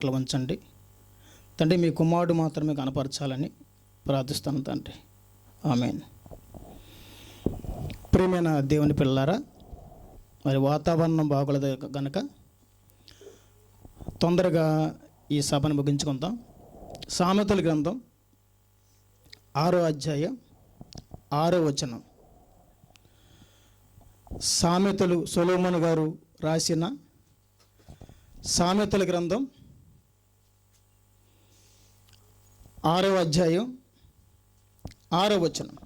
ఇట్లా ఉంచండి. తండ్రి మీ కుమారుడు మాత్రమే కనపరచాలని ప్రార్థిస్తాను తండ్రి. ఆమెన్. ప్రియమైన దేవుని పిల్లారా మరి వాతావరణం బాగోలేదు కనుక తొందరగా ఈ సభను ముగించుకుందాం. సామెతల గ్రంథం ఆరో అధ్యాయం ఆరో వచనం. సామెతలు సొలోమన్ గారు రాసిన సామెతల గ్రంథం ఆరవ అధ్యాయం ఆరో వచనం.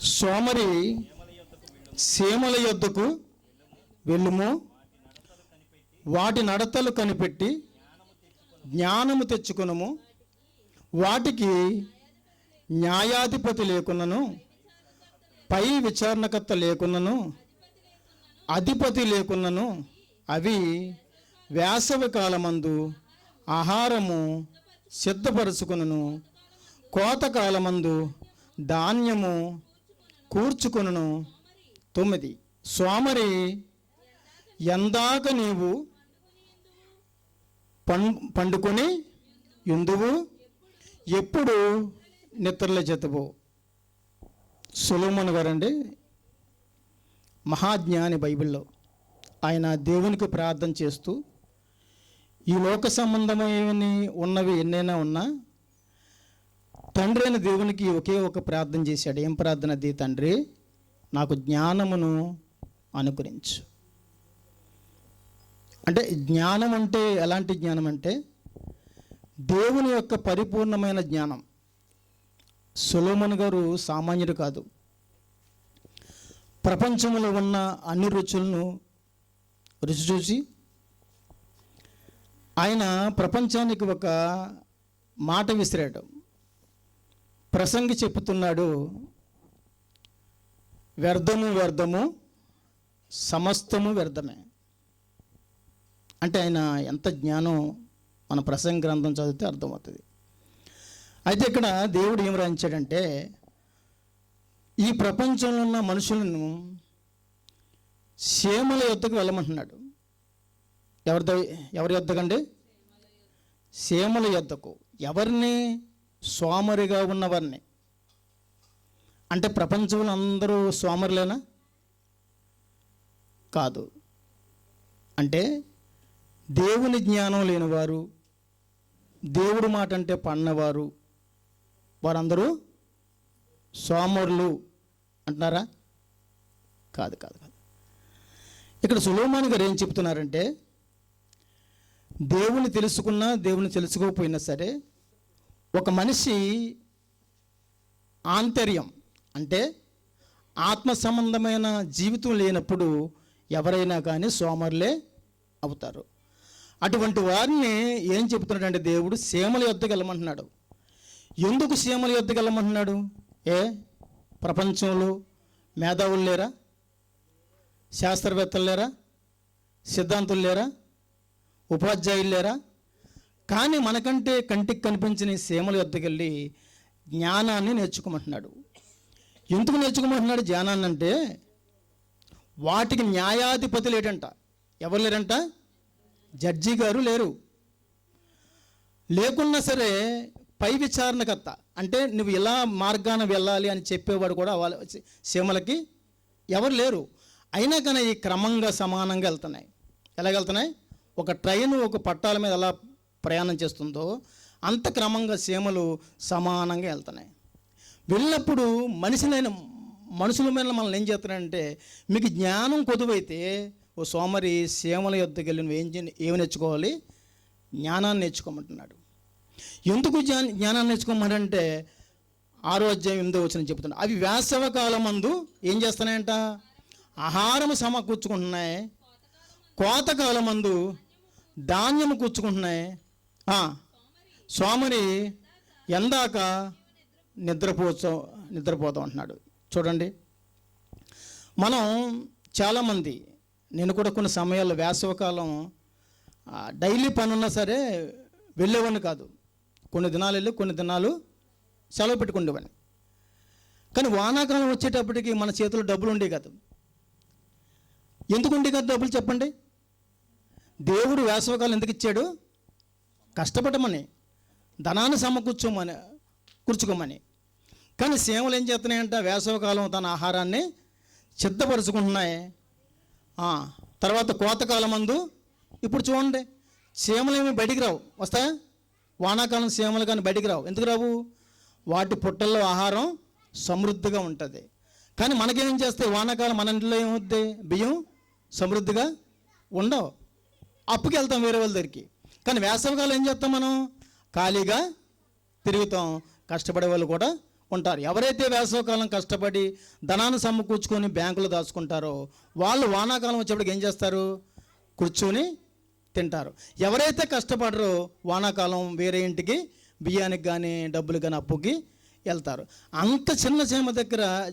సోమరి సీమల యొద్దకు వెళ్ళుము. వాటి నడతలు కనిపెట్టి జ్ఞానము తెచ్చుకునము. వాటికి న్యాయాధిపతి లేకున్నను పై విచారణకర్త లేకున్నను అధిపతి లేకున్నను అవి వేసవి కాలమందు ఆహారము సిద్ధపరుచుకును కోతకాలమందు ధాన్యము కూర్చుకొనును. తొమ్మిది. సోమరి ఎందాక నీవు పం పండుకొని ఎందువు? ఎప్పుడు నిద్రల జతవు సులోమన్ గారండి. మహాజ్ఞాని బైబిల్లో ఆయన దేవునికి ప్రార్థన చేస్తూ ఈ లోక సంబంధమైన ఉన్నవి ఎన్నైనా ఉన్నా తండ్రి అయిన దేవునికి ఒకే ఒక ప్రార్థన చేశాడు. ఏం ప్రార్థన అది? తండ్రి నాకు జ్ఞానమును అనుకరించు. అంటే జ్ఞానం అంటే ఎలాంటి జ్ఞానం అంటే దేవుని యొక్క పరిపూర్ణమైన జ్ఞానం. సులోమన్ గారు సామాన్యుడు కాదు. ప్రపంచంలో ఉన్న అన్ని రుచులను రుచి చూసి ఆయన ప్రపంచానికి ఒక మాట విసిరాడు. ప్రసంగి చెప్తున్నాడు వ్యర్థము వ్యర్థము సమస్తము వ్యర్థమే. అంటే ఆయన ఎంత జ్ఞానం మన ప్రసంగ గ్రంథం చదివితే అర్థమవుతుంది. అయితే ఇక్కడ దేవుడు ఏం రాయించాడంటే ఈ ప్రపంచంలో ఉన్న మనుషులను సీమల యొద్దకు వెళ్ళమంటున్నాడు. ఎవరి ఎవరి యొద్దకండి? సీమల యొద్దకు. ఎవరిని? సోమరిగా ఉన్నవారిని. అంటే ప్రపంచంలో అందరూ సోమరులేనా? కాదు. అంటే దేవుని జ్ఞానం లేనివారు దేవుడు మాట అంటే పన్నవారు వారందరూ సోమరులు అంటున్నారా? కాదు కాదు కాదు. ఇక్కడ సులోమాన్ గారు ఏం చెప్తున్నారంటే దేవుని తెలుసుకున్నా దేవుని తెలుసుకోకపోయినా సరే ఒక మనిషి ఆంతర్యం అంటే ఆత్మ సంబంధమైన జీవితం లేనప్పుడు ఎవరైనా కానీ సోమరులే అవుతారు. అటువంటి వారిని ఏం చెబుతున్నాడంటే దేవుడు సీమల యొద్దకు వెళ్ళమంటున్నాడు. ఎందుకు సీమల యొద్దకు వెళ్ళమంటున్నాడు? ఏ? ప్రపంచంలో మేధావులు లేరా? శాస్త్రవేత్తలు లేరా? సిద్ధాంతులు లేరా? ఉపాధ్యాయులు లేరా కానీ మనకంటే కంటికి కనిపించిన సీమల వద్దకెళ్ళి వెళ్ళి జ్ఞానాన్ని నేర్చుకోమంటున్నాడు. ఎందుకు నేర్చుకోమంటున్నాడు జ్ఞానాన్ని అంటే వాటికి న్యాయాధిపతి లేడంట. ఎవరు లేరంట? జడ్జి గారు లేరు. లేకున్నా సరే పై విచారణకర్త. అంటే నువ్వు ఇలా మార్గాన వెళ్ళాలి అని చెప్పేవాడు కూడా వాళ్ళ సీమలకి ఎవరు లేరు. అయినా కానీ ఈ క్రమంగా సమానంగా వెళ్తున్నాయి. ఎలాగ వెళ్తున్నాయి? ఒక ట్రైన్ ఒక పట్టాల మీద ఎలా ప్రయాణం చేస్తుందో అంత క్రమంగా సీమలు సమానంగా వెళ్తున్నాయి. వెళ్ళినప్పుడు మనిషిలైన మనుషుల మీద మనల్ని ఏం చేస్తున్నారంటే మీకు జ్ఞానం కొదువైతే ఓ సోమరి సీమల యొద్దకు వెళ్ళి నువ్వు ఏం ఏమి నేర్చుకోవాలి? జ్ఞానాన్ని నేర్చుకోమంటున్నాడు. ఎందుకు జ్ఞా జ్ఞానాన్ని నేర్చుకోమంటే ఆరోగ్యం ఎందుకు వచ్చిన చెప్తున్నాడు. అవి వేసవ కాలమందు ఏం చేస్తున్నాయంట? ఆహారం సమకూర్చుకుంటున్నాయి. కోతకాలమందు ధాన్యము కూర్చుకుంటున్నాయి? ఆ, సోమరి ఎందాక నిద్రపోచో నిద్రపోతాం అంటున్నాడు. చూడండి. మనం చాలామంది నేను కూడా కొన్ని సమయాల్లో వేసవకాలం డైలీ పని ఉన్నా సరే వెళ్ళేవాడిని కాదు. కొన్ని దినాలు వెళ్ళి కొన్ని దినాలు సెలవు పెట్టుకునేవాడిని కానీ వానాకాలం వచ్చేటప్పటికి మన చేతిలో డబ్బులు ఉండేవి కాదు. ఎందుకు ఉండే కదా డబ్బులు చెప్పండి? దేవుడు వేసవకాలం ఎందుకు ఇచ్చాడు? కష్టపడమని ధనాన్ని సమకూర్చోమని కూర్చుకోమని. కానీ సేవలు ఏం చేస్తున్నాయంట? వేసవకాలం తన ఆహారాన్ని సిద్ధపరుచుకుంటున్నాయి. తర్వాత కోతకాలం అందు ఇప్పుడు చూడండి సేమలు ఏమి బయటికి రావు. వస్తాయా? వానాకాలం సీమలు కానీ బయటికి రావు. ఎందుకు రావు? వాటి పుట్టల్లో ఆహారం సమృద్ధిగా ఉంటుంది. కానీ మనకేం చేస్తే వానాకాలం మన ఇంట్లో ఏమవుద్ది? బియ్యం సమృద్ధిగా ఉండవు. అప్పుకి వెళ్తాం వేరే వాళ్ళ దగ్గరికి. కానీ వేసవికాలం ఏం చేస్తాం మనం? ఖాళీగా తిరుగుతాం. కష్టపడే వాళ్ళు కూడా ఉంటారు. ఎవరైతే వేసవికాలం కష్టపడి ధనాన్ని సమకూర్చుకొని బ్యాంకులో దాచుకుంటారో వాళ్ళు వానాకాలం వచ్చేప్పటికి ఏం చేస్తారు? కూర్చొని తింటారు. ఎవరైతే కష్టపడరో వానాకాలం వేరే ఇంటికి బియ్యానికి కానీ డబ్బులు కానీ అప్పుకి వెళ్తారు. అంత చిన్న చీమ దగ్గర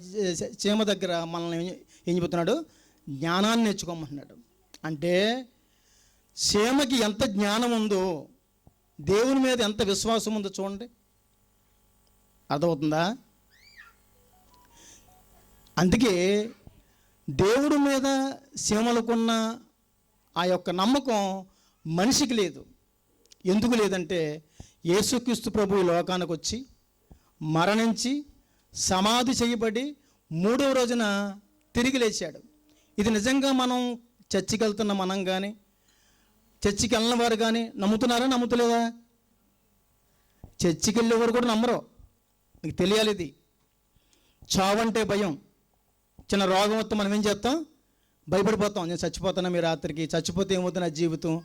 చీమ దగ్గర మనల్ని ఏం- ఏం చెబుతున్నాడు? జ్ఞానాన్ని నేర్చుకోమంటున్నాడు. అంటే సీమకి ఎంత జ్ఞానం ఉందో దేవుని మీద ఎంత విశ్వాసం ఉందో చూడండి. అర్థమవుతుందా? అందుకే దేవుడి మీద సీమలకున్న ఆ యొక్క నమ్మకం మనిషికి లేదు. ఎందుకు లేదంటే యేసుక్రీస్తు ప్రభు ఈ లోకానికి వచ్చి మరణించి సమాధి చేయబడి మూడవ రోజున తిరిగి లేచాడు. ఇది నిజంగా మనం చర్చికి వెళ్తున్న మనం కానీ చర్చికి వెళ్ళిన వారు కానీ నమ్ముతున్నారా నమ్ముతలేదా? చర్చికి వెళ్ళేవారు కూడా నమ్మరు. మీకు తెలియాలి ఇది. చావంటే భయం. చిన్న రోగం వస్తే మనం ఏం చేస్తాం? భయపడిపోతాం. నేను చచ్చిపోతాను మీ రాత్రికి చచ్చిపోతే ఏమవుతుంది నా జీవితం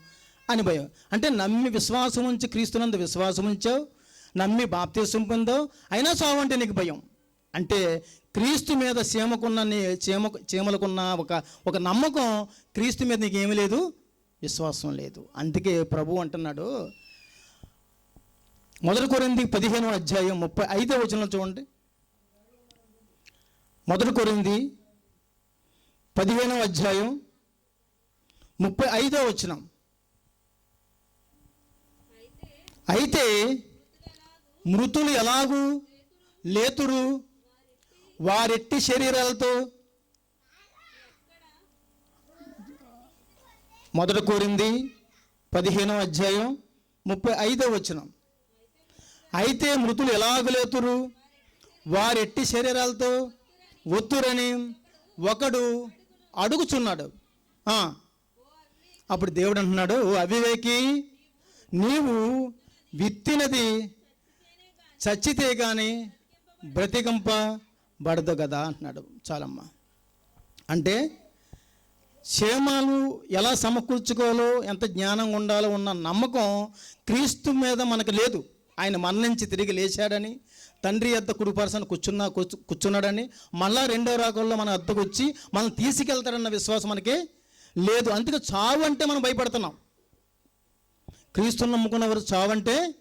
అని భయం. అంటే నమ్మి విశ్వాసం ఉంచి క్రీస్తునందు విశ్వాసం ఉంచావు నమ్మి బాప్తీసం పొందావు అయినా చావు అంటే నీకు భయం. అంటే క్రీస్తు మీద చీమకున్న నీ చీమ చీమలకున్న ఒక ఒక నమ్మకం క్రీస్తు మీద నీకు ఏమీ లేదు. విశ్వాసం లేదు. అందుకే ప్రభు అంటున్నాడు మొదటి కొరింది పదిహేనవ అధ్యాయం ముప్పై ఐదో వచనం చూడండి. మొదటి కొరింది పదిహేనవ అధ్యాయం ముప్పై ఐదో వచనం. అయితే మృతులు ఎలాగూ? లేతురు వారెట్టి శరీరాలతో మొదట కోరింది పదిహేనవ అధ్యాయం ముప్పై ఐదో వచనం. అయితే మృతులు ఎలాగలేతురు వారెట్టి శరీరాలతో ఒత్తురని ఒకడు అడుగుచున్నాడు. అప్పుడు దేవుడు అంటున్నాడు అవివేకి నీవు విత్తినది చచ్చితే కానీ బ్రతికంపబడదు కదా అంటున్నాడు. చాలమ్మ. అంటే క్షేమాలు ఎలా సమకూర్చుకోవాలో ఎంత జ్ఞానం ఉండాలో ఉన్న నమ్మకం క్రీస్తు మీద మనకు లేదు. ఆయన మరణించి తిరిగి లేచాడని తండ్రి అద్ద కుడిపరసన కూర్చున్నా కూర్చు- కూర్చున్నాడని మళ్ళా రెండో రాకంలో మన అద్దకు వచ్చి మనం తీసుకెళ్తాడన్న విశ్వాసం మనకి లేదు. అందుకే చావు అంటే మనం భయపడుతున్నాం. క్రీస్తుని నమ్ముకున్నవారు చావు అంటే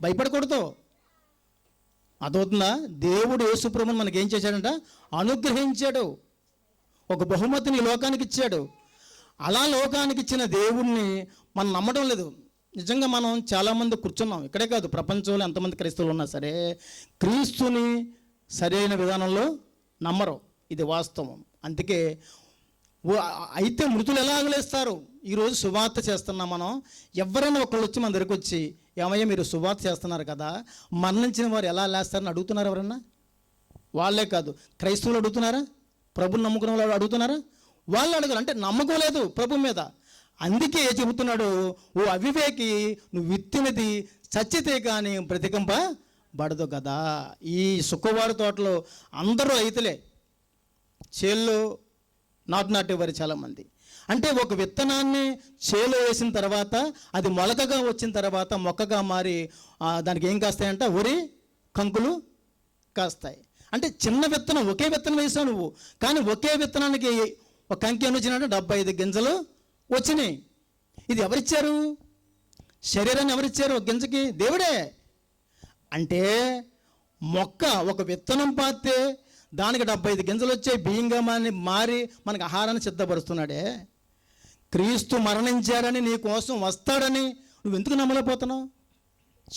భయపడకూడదు. అదవుతుందా దేవుడు యేసుప్రభుని మనకి ఏం చేశాడంట? అనుగ్రహించాడు. ఒక బహుమతిని లోకానికి ఇచ్చాడు అలా లోకానికి ఇచ్చిన దేవుణ్ణి మనం నమ్మడం లేదు. నిజంగా మనం చాలామంది కూర్చున్నాం. ఇక్కడే కాదు ప్రపంచంలో ఎంతమంది క్రైస్తవులు ఉన్నా సరే క్రీస్తుని సరైన విధానంలో నమ్మరు. ఇది వాస్తవం. అందుకే అయితే మృతులు ఎలా అగలేస్తారు ఈరోజు సువార్త చేస్తున్నాం మనం. ఎవరైనా ఒకళ్ళు వచ్చి మన దగ్గరికి వచ్చి ఏమయ్యా మీరు సువార్త చేస్తున్నారు కదా? మరణించిన వారు ఎలా లేస్తారని అడుగుతున్నారు ఎవరన్నా? వాళ్ళే కాదు. క్రైస్తవులు అడుగుతున్నారా? ప్రభుని నమ్ముకున్న వాళ్ళు అడుగుతున్నారా? వాళ్ళు అడగరు అంటే నమ్మకం లేదు ప్రభు మీద. అందుకే చెబుతున్నాడు? ఓ అవివేకి నువ్వు విత్తినది చచ్చితే కానీ బ్రతికంప పడదు కదా. ఈ సుఖవారి తోటలో అందరూ రైతులే. చేల్లో నాటు నాటేవారు చాలామంది. అంటే ఒక విత్తనాన్ని చేలో వేసిన తర్వాత అది మొలకగా వచ్చిన తర్వాత మొక్కగా మారి దానికి ఏం కాస్తాయంట? వరి కంకులు కాస్తాయి. అంటే చిన్న విత్తనం ఒకే విత్తనం వేసావు నువ్వు. కానీ ఒకే విత్తనానికి ఒక కంకి ఎన్ని డెబ్బై ఐదు గింజలు వచ్చినాయి. ఇది ఎవరిచ్చారు? శరీరాన్ని ఎవరిచ్చారు ఒక గింజకి? దేవుడే. అంటే మొక్క ఒక విత్తనం పాతే దానికి డెబ్బై ఐదు గింజలు వచ్చాయి. బియ్యంగా మారి మారి మనకు ఆహారాన్ని సిద్ధపరుస్తున్నాడే. క్రీస్తు మరణించారని నీ కోసం వస్తాడని నువ్వు ఎందుకు నమ్మలేకపోతున్నావు?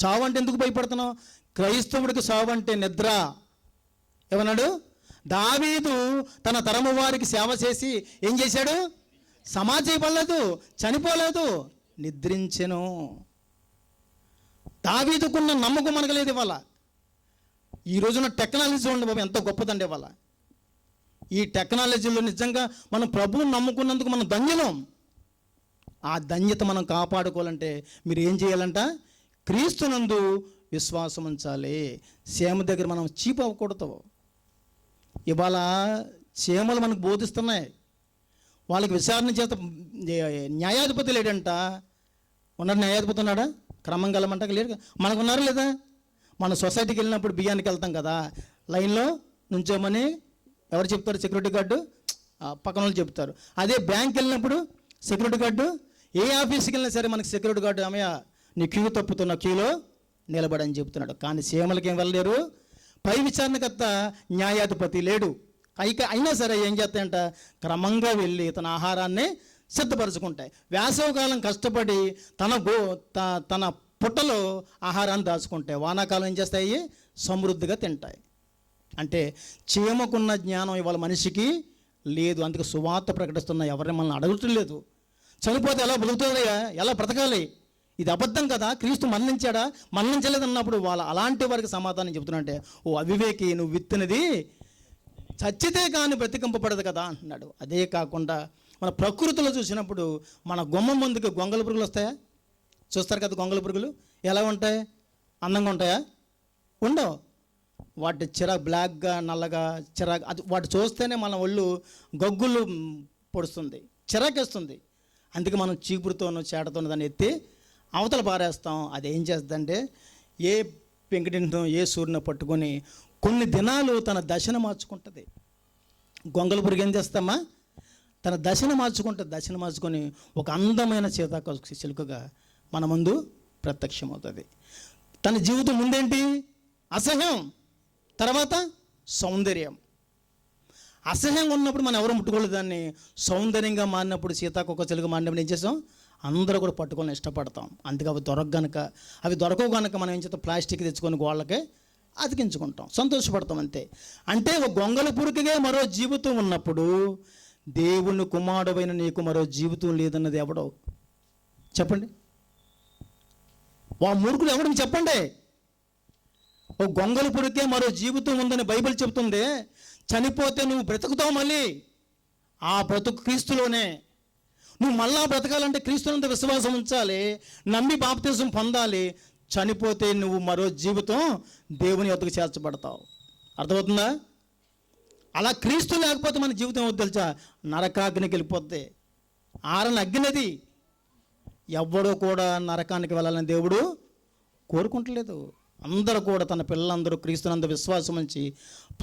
చావు అంటే ఎందుకు భయపడుతున్నావు? క్రైస్తవుడికి చావు అంటే నిద్ర. ఏమన్నాడు? దావీదు తన తరము వారికి సేవ చేసి ఏం చేశాడు? సమాధి చేయబడలేదు చనిపోలేదు నిద్రించెను. దావీదుకున్న నమ్మకం అనగలేదు ఇవాళ. ఈ రోజున టెక్నాలజీ చూడండి బాబు ఎంత గొప్పదండి ఇవాళ. ఈ టెక్నాలజీలో నిజంగా మనం ప్రభువుని నమ్ముకున్నందుకు మనం ధన్యులం. ఆ ధన్యత మనం కాపాడుకోవాలంటే మీరు ఏం చేయాలంట? క్రీస్తునందు విశ్వాసం ఉంచాలి. సేమ దగ్గర మనం చీప్ అవ్వకూడదు. ఇవాళ చీమలు మనకు బోధిస్తున్నాయి. వాళ్ళకి విచారణ చేత న్యాయాధిపతి లేడంట. ఉన్నాడు న్యాయాధిపతి ఉన్నాడా? క్రమంగా వెళ్ళమంట లేడు మనకు ఉన్నారు లేదా? మన సొసైటీకి వెళ్ళినప్పుడు బియ్యానికి వెళ్తాం కదా. లైన్లో నుంచోమని ఎవరు చెప్తారు? Security guard? పక్కన వాళ్ళు చెప్తారు. అదే బ్యాంక్ వెళ్ళినప్పుడు సెక్యూరిటీ గార్డు? ఏ ఆఫీస్కి వెళ్ళినా సరే మనకి సెక్యూరిటీ గార్డు ఆమె నీ క్యూ తప్పుతున్న క్యూలో నిలబడని చెప్తున్నాడు. కానీ సీఎంలకి ఏం వెళ్ళలేరు? పై విచారణకర్త న్యాయాధిపతి లేడు. అయిక అయినా సరే ఏం చేస్తాయంట? క్రమంగా వెళ్ళి తన ఆహారాన్ని సిద్ధపరచుకుంటాయి. వేసవకాలం కష్టపడి తన గో త- తన పుట్టలో ఆహారాన్ని దాచుకుంటాయి. వానాకాలం ఏం చేస్తాయి? సమృద్ధిగా తింటాయి. అంటే చీమకున్న జ్ఞానం ఇవాళ మనిషికి లేదు. అందుకే సువార్త ప్రకటిస్తున్న ఎవరిని మనల్ని అడగటం లేదు చనిపోతే ఎలా బ్రతుకుతుందయ్యా ఎలా బ్రతకాలి? ఇది అబద్ధం కదా? క్రీస్తు మరణించాడా మరణించలేదు అన్నప్పుడు వాళ్ళ అలాంటి వారికి సమాధానం చెబుతున్నంటే ఓ అవివేకి నువ్వు విత్తినది చచ్చితే కానీ బ్రతికింపబడదు కదా? అంటున్నాడు. అదే కాకుండా మన ప్రకృతిలో చూసినప్పుడు మన గుమ్మం ముందుకు గొంగల పురుగులు వస్తాయా? చూస్తారు కదా గొంగళ పురుగులు? ఎలా ఉంటాయి? అందంగా ఉంటాయా? ఉండవు. వాటి చిర బ్లాక్గా నల్లగా చిర అది వాటి చూస్తేనే మన ఒళ్ళు గగ్గులు పొడుస్తుంది చిరాకేస్తుంది. అందుకే మనం చీపురుతోనూ చేటతోనూ దాన్ని ఎత్తి అవతల పారేస్తాం. అది ఏం చేస్తుందంటే ఏ వెంకటేశ్వరం ఏ సూర్యుని పట్టుకొని కొన్ని దినాలు తన దశను మార్చుకుంటుంది. గొంగల పురుగు ఏం చేస్తామా తన దశను మార్చుకుంటే దశను మార్చుకొని ఒక అందమైన సీతాకోక చిలుకగా మన ముందు ప్రత్యక్షమవుతుంది. తన జీవితం ముందేంటి? అసహ్యం. తర్వాత సౌందర్యం. అసహ్యంగా ఉన్నప్పుడు మనం ఎవరు ముట్టుకోలేదు దాన్ని సౌందర్యంగా మారినప్పుడు సీతాకొక చిలుక మారినప్పుడు ఏం చేసాం అందరూ కూడా పట్టుకొని ఇష్టపడతాం. అందుకే అవి దొరక గనక అవి దొరకవు కనుక మనం ఏం చేస్తాం? ప్లాస్టిక్ తెచ్చుకొని గోళ్ళకే అతికించుకుంటాం. సంతోషపడతాం అంతే. అంటే ఒక గొంగల పురుకుగా మరో జీవితం ఉన్నప్పుడు దేవుని కుమారుడైన నీకు మరో జీవితం లేదన్నది ఎవడో? చెప్పండి. వా మూర్ఖులు ఎవడని చెప్పండి. ఓ గొంగల పురికే మరో జీవితం ఉందని బైబిల్ చెబుతుంది. చనిపోతే నువ్వు బ్రతుకుతావు మళ్ళీ. ఆ బ్రతుకు క్రీస్తులోనే. నువ్వు మళ్ళా బ్రతకాలంటే క్రీస్తునంత విశ్వాసం ఉంచాలి నమ్మి బాప్తిజం పొందాలి చనిపోతే నువ్వు మరో జీవితం దేవుని వద్దకు చేర్చబడతావు. అర్థమవుతుందా? అలా క్రీస్తు లేకపోతే మన జీవితం ఏమో తెలుసా? నరకాగ్నికి వెళ్ళిపోద్ది. ఆరని అగ్నిది ఎవ్వడూ కూడా నరకానికి వెళ్ళాలని దేవుడు కోరుకుంటలేదు. అందరూ కూడా తన పిల్లలందరూ క్రీస్తునందు విశ్వాసం ఉంచి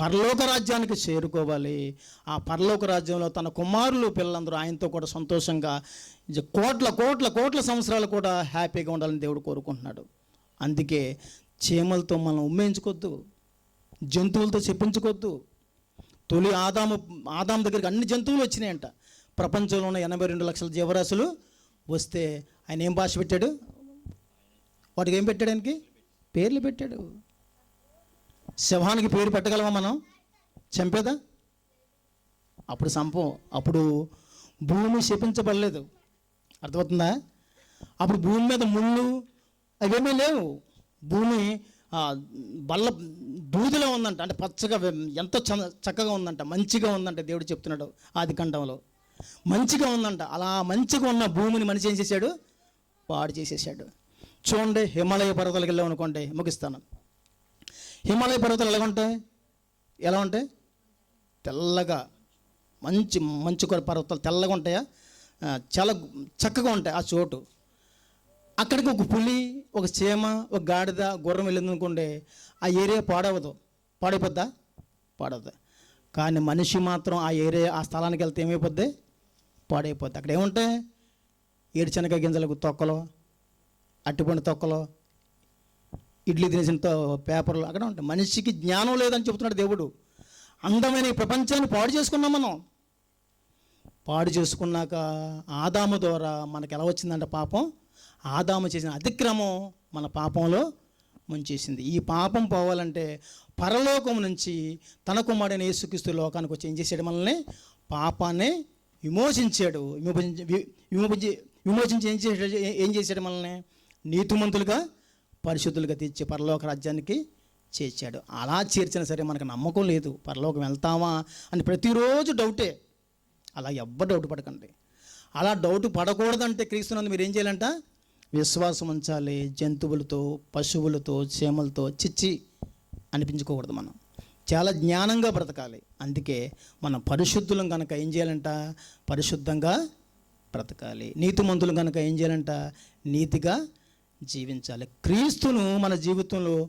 పరలోక రాజ్యానికి చేరుకోవాలి. ఆ పరలోక రాజ్యంలో తన కుమారులు పిల్లలందరూ ఆయనతో కూడా సంతోషంగా కోట్ల కోట్ల కోట్ల సంవత్సరాలు కూడా హ్యాపీగా ఉండాలని దేవుడు కోరుకుంటున్నాడు. అందుకే చీమలతో మనం ఉమ్మేయించుకోవద్దు జంతువులతో చెప్పించుకోవద్దు. తొలి ఆదాము ఆదాము దగ్గరికి అన్ని జంతువులు వచ్చినాయంట. ప్రపంచంలో ఉన్న ఎనభై రెండు లక్షల జీవరాశులు వస్తే ఆయన ఏం భాష పెట్టాడు? వాటికి ఏం పెట్టాడు ఆయనకి? పేర్లు పెట్టాడు. శవానికి పేరు పెట్టగలమా మనం? చంపేదా? అప్పుడు సంపం అప్పుడు భూమి శపించబడలేదు. అర్థమవుతుందా? అప్పుడు భూమి మీద ముళ్ళు అవేమీ లేవు. భూమి బల్ల దూదిలో ఉందంట. అంటే పచ్చగా ఎంతో చ- చక్కగా ఉందంట. మంచిగా ఉందంట దేవుడు చెప్తున్నాడు ఆది కంఠంలో మంచిగా ఉందంట. అలా మంచిగా ఉన్న భూమిని మనిషి ఏం చేశాడు? పాడు చేసేసాడు చూడండి హిమాలయ పర్వతాలకు వెళ్ళాం అనుకోండి ముగిస్తాను. హిమాలయ పర్వతాలు ఎలా ఉంటాయి? ఎలా ఉంటాయి? తెల్లగా మంచి మంచు పర్వతాలు తెల్లగా ఉంటాయా? చాలా చక్కగా ఉంటాయి ఆ చోటు. అక్కడికి ఒక పులి ఒక చీమ ఒక గాడిద గుర్రం వెళ్ళింది అనుకోండి ఆ ఏరియా పాడవదు. పాడైపోద్దా? పాడవద్దు కానీ మనిషి మాత్రం ఆ ఏరియా ఆ స్థలానికి వెళ్తే ఏమైపోద్ది? పాడైపోద్ది. అక్కడ ఏముంటాయి? ఏడుశనగ గింజలకు తొక్కలు అట్టిపండు తొక్కలు ఇడ్లీ తినేసిన పేపర్లు అక్కడ ఉంటాయి. మనిషికి జ్ఞానం లేదని చెప్తున్నాడు దేవుడు. అందమైన ఈ ప్రపంచాన్ని పాడు చేసుకున్నాం మనం. పాడు చేసుకున్నాక ఆదాము ద్వారా మనకు ఎలా వచ్చిందంటే పాపం ఆదాము చేసిన అతిక్రమం మన పాపంలో ముంచేసింది. ఈ పాపం పోవాలంటే పరలోకం నుంచి తన కుమారుడైన యేసుక్రీస్తు లోకానికి వచ్చి ఏం చేశాడు మనల్ని? పాపాన్ని విమోచించాడు. విమోచించి విమోచించి విమోచించి ఏం చేశాడు? ఏం చేశాడు మనల్ని? నీతిమంతులుగా పరిశుద్ధులుగా తీర్చి పరలోక రాజ్యానికి చేర్చాడు. అలా చేర్చినా సరే మనకు నమ్మకం లేదు. పరలోకం వెళ్తామా అని ప్రతిరోజు డౌటే. అలా ఎవ్వరు డౌట్ పడకండి. అలా డౌట్ పడకూడదంటే క్రీస్తునందు మీరు ఏం చేయాలంట? విశ్వాసం ఉంచాలి. జంతువులతో పశువులతో చీమలతో చిచ్చి అనిపించుకోకూడదు మనం. చాలా జ్ఞానంగా బ్రతకాలి. అందుకే మనం పరిశుద్ధులం కనుక ఏం చేయాలంట? పరిశుద్ధంగా బ్రతకాలి. నీతిమంతులు కనుక ఏం చేయాలంట? నీతిగా జీవించాలి. క్రీస్తును మన జీవితంలో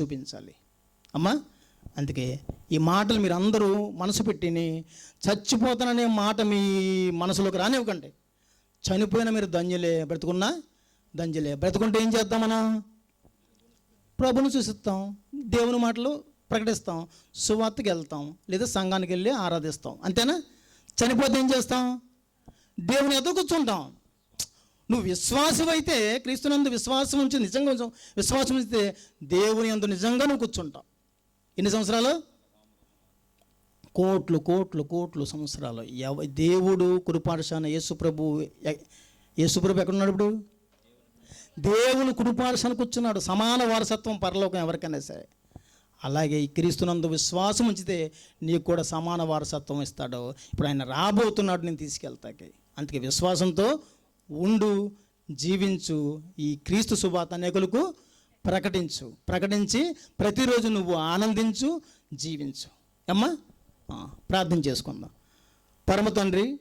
చూపించాలి. అమ్మా అందుకే ఈ మాటలు మీరు అందరూ మనసు పెట్టిని చచ్చిపోతాననే మాట మీ మనసులోకి రానివ్వకండి. చనిపోయిన మీరు ధన్యులే బ్రతుకున్నా ధన్యులే. బ్రతుకుంటే ఏం చేద్దాం మనం? ప్రభును చూసిస్తాం దేవుని మాటలు ప్రకటిస్తాం సువార్తకి వెళ్తాం లేదా సంఘానికి వెళ్ళి ఆరాధిస్తాం. అంతేనా? చనిపోతే ఏం చేస్తాం? దేవుని ఎదురు కూర్చుంటాం. నువ్వు విశ్వాసం అయితే క్రీస్తునందు విశ్వాసం ఉంచి నిజంగా ఉంచు. విశ్వాసం ఉంచితే దేవుని అందు నిజంగా నువ్వు కూర్చుంటావు. ఎన్ని సంవత్సరాలు? కోట్లు కోట్లు కోట్లు సంవత్సరాలు. ఎవ దేవుడు కురుపాడుశాన యేసుప్రభు యేసుప్రభు ఎక్కడున్నాడు ఇప్పుడు? దేవుని కురుపాడుశాన కూర్చున్నాడు. సమాన వారసత్వం పరలోకం ఎవరికైనా సరే. అలాగే ఈ క్రీస్తునందు విశ్వాసం ఉంచితే నీకు కూడా సమాన వారసత్వం ఇస్తాడు. ఇప్పుడు ఆయన రాబోతున్నాడు నేను తీసుకెళ్తాకి. అందుకే విశ్వాసంతో ఉండు జీవించు ఈ క్రీస్తు శుభార్త అనేకులకు ప్రకటించు. ప్రకటించి ప్రతిరోజు నువ్వు ఆనందించు జీవించు. అమ్మా? ప్రార్థన చేసుకుందాం. పరమ తండ్రి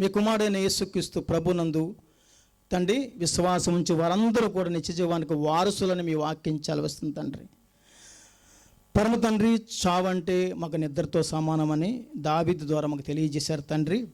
మీ కుమారుడైన యేసుక్రీస్తు ప్రభునందు తండ్రి విశ్వాసం ఉంచి వారందరూ కూడా నిత్య జీవానికి వారసులని మీ వాక్యం వస్తుంది తండ్రి. పరమ తండ్రి చావంటే మాకు నిద్రతో సమానమని దావిద్ ద్వారా మాకు తెలియజేశారు తండ్రి.